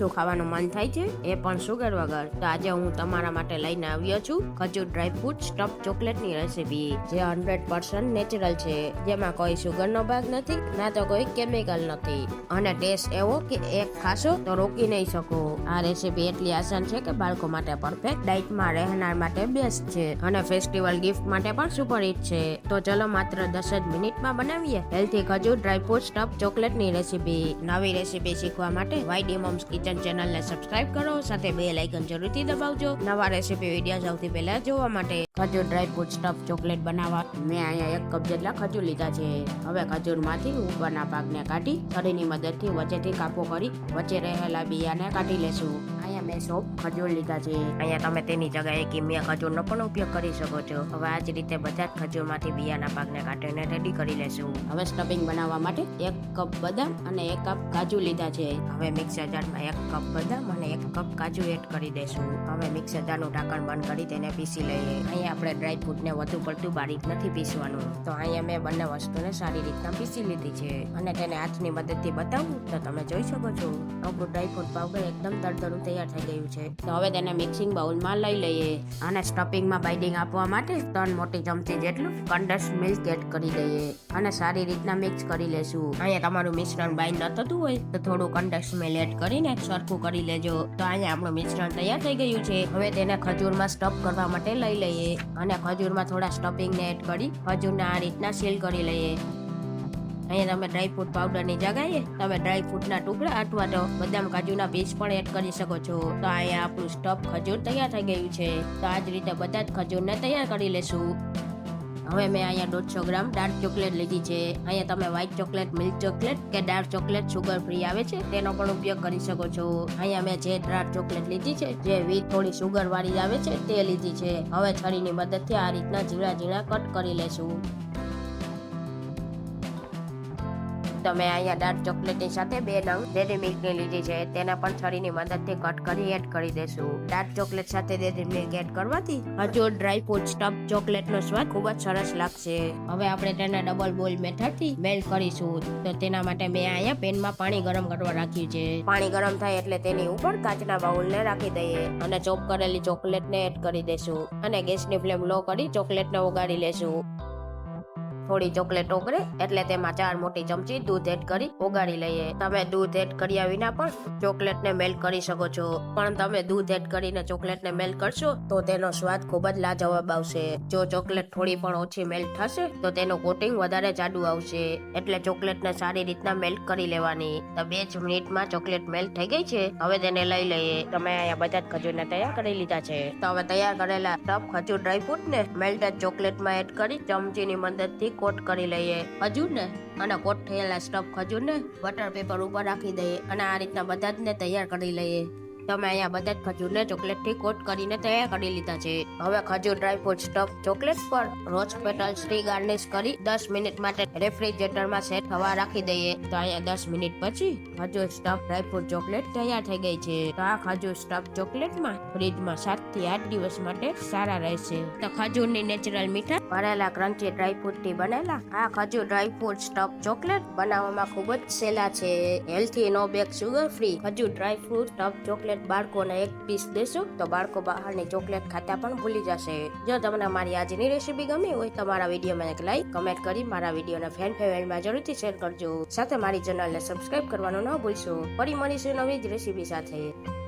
મીઠું ખાવાનું મન થાય છે, એ પણ સુગર વગર. તો આજે હું તમારા માટે લઈને આવ્યો છું ખજૂર ડ્રાય ફ્રૂટ સ્ટફ ચોકલેટની રેસીપી જે હંડ્રેડ પર્સન્ટ નેચરલ છે. જેમાં કોઈ સુગરનો ભાગ નથી, ના તો કોઈ કેમિકલ નથી. અને ટેસ્ટ એવો કે એક ખાશો તો રોકી નહીં શકો. આ રેસીપી એટલી આસાન છે કે બાળકો માટે પરફેક્ટ ડાયટમાં રહેનાર માટે બેસ્ટ છે. અને ફેસ્ટિવલ ગિફ્ટ માટે પણ સુપર હિટ છે. તો ચલો માત્ર દસ જ મિનિટમાં બનાવીએ. હેલ્થી ખજૂર ડ્રાય ફ્રૂટ સ્ટફ ચોકલેટની રેસીપી નવી રેસીપી શીખવા માટે વાયડી મોમ્સ કિચન ચેનલને સબસ્ક્રાઇબ કરો, સાથે બે લાઇકન જરૂરથી દબાવજો. નવા રેસીપી વીડિયો સૌથી પહેલા જોવા માટે ખજૂર ડ્રાય ફ્રૂટ સ્ટફ ચોકલેટ બનાવવા. મેં અહીંયા એક કપ જેટલા ખજૂર લીધા છે. હવે ખજૂરમાંથી ઉપરના ભાગને કાઢી છરીની મદદથી વચ્ચેથી કાપો કરી, વચ્ચે રહેલા બિયાને કાઢી લેશું. અહીંયા મેં સોપ ખજૂર લીધા છે. અહીંયા તમે તેની જગ્યાએ કિમિયા ખજૂરનો પણ ઉપયોગ કરી શકો છો. હવે આ જ રીતે બધા જ ખજૂરમાંથી બિયાના પાકને કાઢીને રેડી કરી લેશું. હવે સ્ટફિંગ બનાવવા માટે એક કપ બદામ અને એક કપ કાજુ લીધા છે. હવે મિક્સર જારમાં એક કપ બદામ અને એક કપ કાજુ એડ કરી દેશું. હવે મિક્સર જારનું ઢાંકણ બંધ કરી તેને પીસી લઈએ. અહીંયા આપણે ડ્રાય ફ્રૂટને વધુ પડતું બારીક નથી પીસવાનું. તો અહીંયા મેં બંને વસ્તુને સારી રીતના પીસી લીધી છે. અને તેને હાથની મદદથી બતાવું તો તમે જોઈ શકો છો. આપણું ડ્રાય ફ્રૂટ પાવડર એકદમ તરતરું તૈયાર થઈ ગયું છે. તો હવે તેને મિક્સિંગ બાઉલમાં લઈ લઈએ. અને સ્ટફિંગમાં બાઇડિંગ આપવા માટે ત્રણ મોટી ચમચી જેટલું કન્ડન્સ મિલ્ક એડ કરી દઈએ. અને સારી રીતના મિક્સ કરી લેશું. અહીંયા તમારું મિશ્રણ બાઇન્ડ ન થતું હોય તો થોડું કન્ડન્સ મિલ્ક એડ કરીને સરખું કરી લેજો. તો અહીંયા આપણું મિશ્રણ તૈયાર થઈ ગયું છે. હવે તેને ખજૂરમાં સ્ટફ કરવા માટે લઈ લઈએ. અને ખજૂરમાં થોડા સ્ટફિંગને એડ કરી ખજૂરને આ રીતના સીલ કરી લઈએ. અહીંયા તમે ડ્રાય ફ્રૂટ પાવડરની જગાએ તમે ડ્રાય ફ્રૂટના ટુકડા અથવા તો બદામ કાજુના પીસ પણ એડ કરી શકો છો. તો અહીંયા આપણું સ્ટફ ખજૂર તૈયાર થઈ ગયું છે. તો આ જ રીતે બધા જ ખજૂરને તૈયાર કરી લેશું. હવે મેં અહીંયા દોઢસો ગ્રામ ડાર્ક ચોકલેટ લીધી છે. અહીંયા તમે વ્હાઇટ ચોકલેટ મિલ્ક ચોકલેટ કે ડાર્ક ચોકલેટ સુગર ફ્રી આવે છે, તેનો પણ ઉપયોગ કરી શકો છો. અહીંયા મેં જે ડાર્ક ચોકલેટ લીધી છે, જે વી થોડી સુગર વાળી આવે છે, તે લીધી છે. હવે છરીની મદદથી આ રીતના ઝીણા ઝીણા કટ કરી લેશું. તમે અહીંયા ડાર્ક ચોકલેટની સાથે બે નંગ ડેરી મિલ્કની લીધી છે, તેને પણ છરીની મદદથી કટ કરી એડ કરી દેશું. ડાર્ક ચોકલેટ સાથે ડેરી મિલ્ક એડ કરવાથી હજુ ડ્રાય ફ્રૂટ સ્ટફ ચોકલેટનો સ્વાદ ખૂબ જ સરસ લાગશે. હવે આપણે તેને ડબલ બોલ મેથડથી મેલ્ટ કરીશું. તો તેના માટે મેં અહીંયા પેનમાં પાણી ગરમ કરવા રાખ્યું છે. પાણી ગરમ થાય એટલે તેની ઉપર કાચના બાઉલને રાખી દઈએ અને ચોપ કરેલી ચોકલેટને એડ કરી દેશું. અને ગેસની ફ્લેમ લો કરી ચોકલેટને ઓગાળી લેશું. થોડી ચોકલેટ ઓગળે એટલે તેમાં ચાર મોટી ચમચી દૂધ એડ કરી ઓગાળી લઈએ. તમે દૂધ એડ કર્યા વિના પણ ચોકલેટને મેલ્ટ કરી શકો છો. પણ તમે દૂધ એડ કરીને ચોકલેટને મેલ્ટ કરશો તો તેનો સ્વાદ ખૂબ જ લાજવાબ આવશે. જો ચોકલેટ થોડી પણ ઓછી મેલ્ટ થશે તો તેનું કોટિંગ વધારે જાડું આવશે. એટલે ચોકલેટને સારી રીતના મેલ્ટ કરી લેવાની. તો બે જ મિનિટમાં ચોકલેટ મેલ્ટ થઈ ગઈ છે. હવે તેને લઈ લઈએ. તમે અહીંયા બધા જ ખજૂરને તૈયાર કરી લીધા છે. તો હવે તૈયાર કરેલા ટફ ખજૂર ડ્રાયફ્રૂટ ને મેલ્ટેડ ચોકલેટમાં એડ કરી ચમચીની મદદથી કોટ કરી લઈએ. ખજૂરને અને કોટ થયેલા સ્ટફ ખજૂરને બટર પેપર ઉપર રાખી દઈએ અને આ રીતના બધા જ ને તૈયાર કરી લઈએ. તમે અહીંયા બધા જ ખજૂરને ચોકલેટથી કોટ કરીને તૈયાર કરી લીધા છે. હવે ખજૂર ડ્રાય ફ્રૂટ સ્ટફ ચોકલેટ પર રોજ પેટલ્સથી ગાર્નિશ કરી દસ મિનિટ માટે રેફ્રિજરેટરમાં સેટ થવા રાખી દઈએ. તો અહીંયા દસ મિનિટ પછી ખજૂર સ્ટફ ડ્રાય ફ્રૂટ ચોકલેટ તૈયાર થઈ ગઈ છે. તો આ ખજૂર સ્ટફ ચોકલેટમાં ફ્રીજમાં સાતથી આઠ દિવસ માટે સારા રહેશે. તો ખજૂરની નેચરલ મીઠા ભરેલા ક્રન્ચી ડ્રાય ફ્રૂટથી બનેલા, આ ખજૂર ડ્રાય ફ્રૂટ સ્ટફ ચોકલેટ બનાવવામાં ખૂબ જ સહેલા છે. Healthy, no bake, sugar free ખજૂર ડ્રાય ફ્રૂટ સ્ટફ ચોકલેટ બાળકોને એક પીસ દેશો, તો બાળકો બહારની ચોકલેટ ખાતા પણ ભૂલી જશે. જો તમને મારી આજની રેસીપી ગમી હોય, તો મારા વિડીયોમાં એક લાઈક કમેન્ટ કરી મારા વિડીયોને ફેન ફેવરેટમાં જરૂરથી શેર કરજો. સાથે મારી ચેનલને સબસ્ક્રાઇબ કરવાનું ન ભૂલશો. ફરી મળીશું નવી જ રેસીપી સાથે.